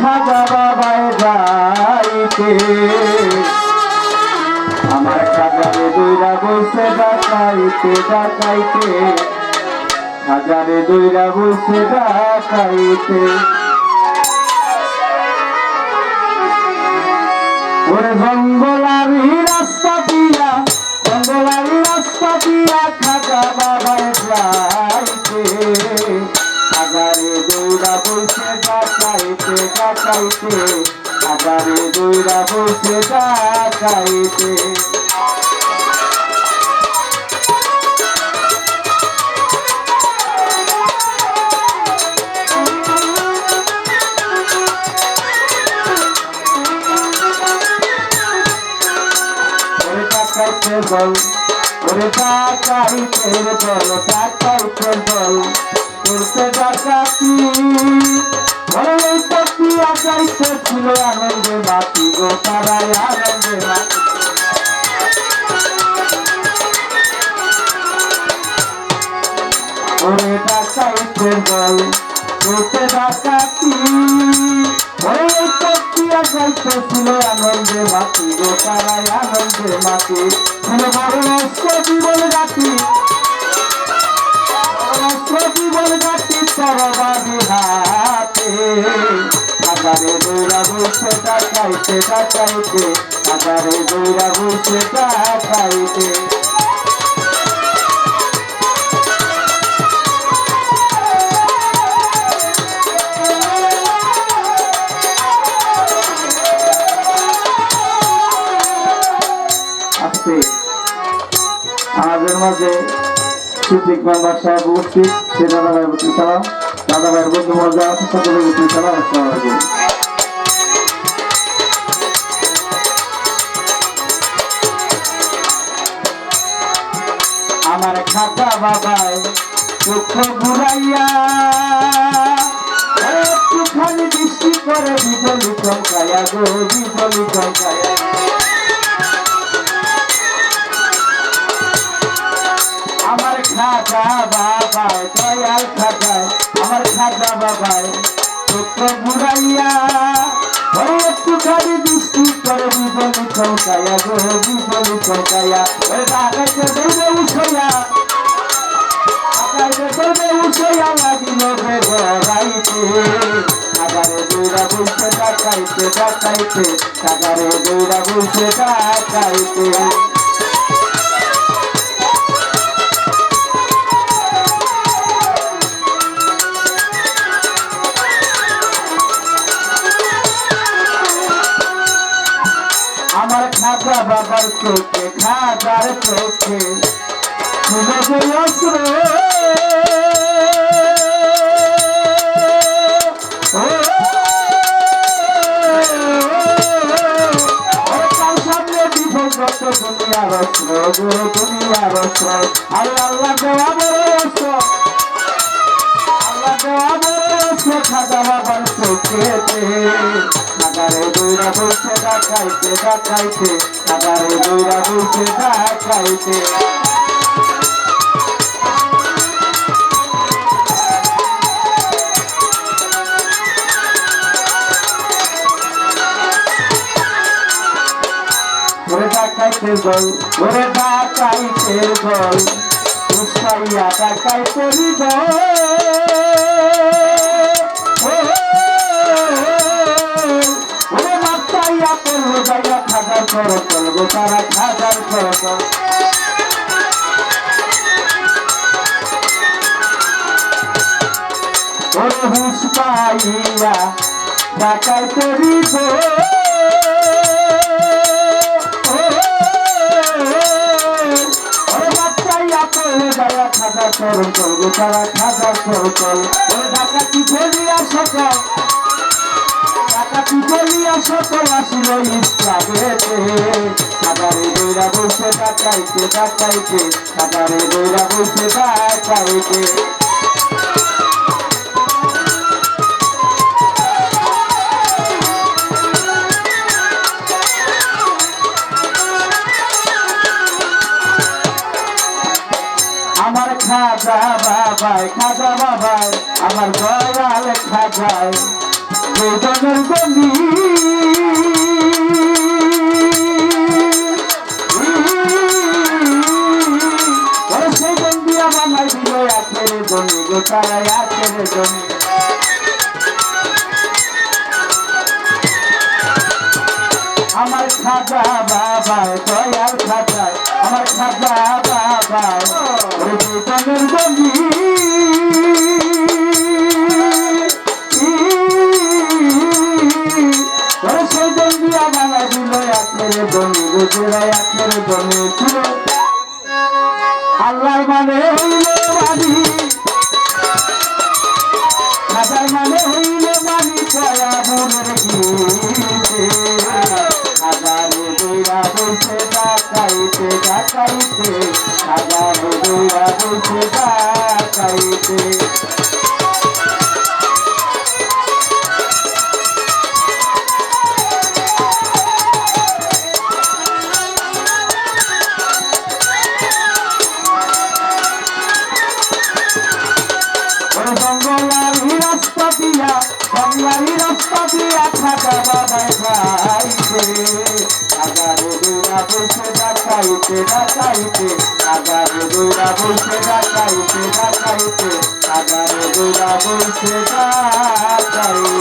খাজা বাবায় যাইতে। আমার খাজারে দুইরা বসে ডাকাইতে ডাকাইতে। খাজারে দুইরা বসে ডাকাইতে। ওরে জঙ্গলারি রাস্তা দিয়া জঙ্গলারি রাস্তা দিয়া খাজা বাবায় যাইতে। বসে ডাকাইতে ডাকাইতে খাজারে দৌড়া বসে ডাকাইতে বল ওরে ডাকাইতে বল ডাকাইতে বল। করতে ডাকাতি। এই প্রক্রিয়া যাইতে ছিল আনন্দে মাতি গো তারাই আনন্দে মাতি ওরে ডাকাইতে বল, করতে ডাকাতি। এই প্রক্রিয়া যাইতে ছিল আনন্দে মাতি গো তারাই আনন্দে মাতি ছিল নষ্ট জীবন রাতি। তরবারি হাতে আগারে দৌড়া বসে ডাকাইতে ডাকাইতে আগারে দৌড়া বসে ডাকাইতে আজকে আমাদের মাঝে সুফিক মেম্বার সাহেব উপস্থিত। সে দাদা ভাই বলতে সালাম। দাদা ভাইয়ের বন্ধু মজা আছে সকলে বলতে সালাম আসসালামু আলাইকুম আমার খাতা বাবায় চোখ ঘুরাইয়া একটুখানি দৃষ্টি করে বিজলি চমকায়া গো, বিজলি চমকায়া আমার খাজা বাবায়, দয়াল খাজায় আমার খাজা বাবায় চোখ বুড়াইয়া ওই একটু খালি দৃষ্টি করে বিজলি চৌকায়া গো বিজলি চৌকায়া ওই ডাকাইতে দেবে উঠইয়া ডাকাইতে দেবে উঠইয়া লাগিল রে গড়াইতে। সাগারে দৌড়া বলছে, ডাকাইতে ডাকাইতে। সাগারে দৌড়া বলছে, ডাকাইতে। খাজা বাবার চোখে খাজার চোখে শুনে যে অস্ত্র ও, ওরে কাল সামনে বিভঙ্গত দুনিয়ার অস্ত্র গো দুনিয়ার অস্ত্র আল্লাহ আল্লাহ দেওয়া বড় অস্ত্র আল্লাহ দেওয়া বড় অস্ত্র খাজা বাবার চোখেতে। সাগারে দৌড়া বলছে ডাকাইতে ডাকাইতে সাগারে দৌড়া বলছে ডাকাইতে ওরে ডাকাইতে গল ওরে ডাকাইতে গল উসাইয়া ডাকাইতে গল খাজার করতল গো তারা খাজার করতল হুস পাইয়া ডাকাইতে গল যায়া খাজা চরণ করব তারা খাজা ডাকাতি ফেরিয়া সকল? ডাকাতি ফেরিয়া সকল বসে ডাকাইতে খাজা বাবাই খাজা বাবাই আমার দয়াল খাজায় দুজনের গন্ডি আমার খাজা বাবায় দয়াল খাজায় আমার খাজা বাবায় ওরে বেতনের জমি আল্লাহ মানে হইল বাড়ি। দিয়া বাংলারি রাস্তা দিয়া খাজা বাবাই খাইতে হাজারে দইরা বসে ডাকাইতে ডাকাইতে হাজারে দইরা বসে ডাকাইতে ডাকাইতে হাজারে দইরা বসে ডাকাইতে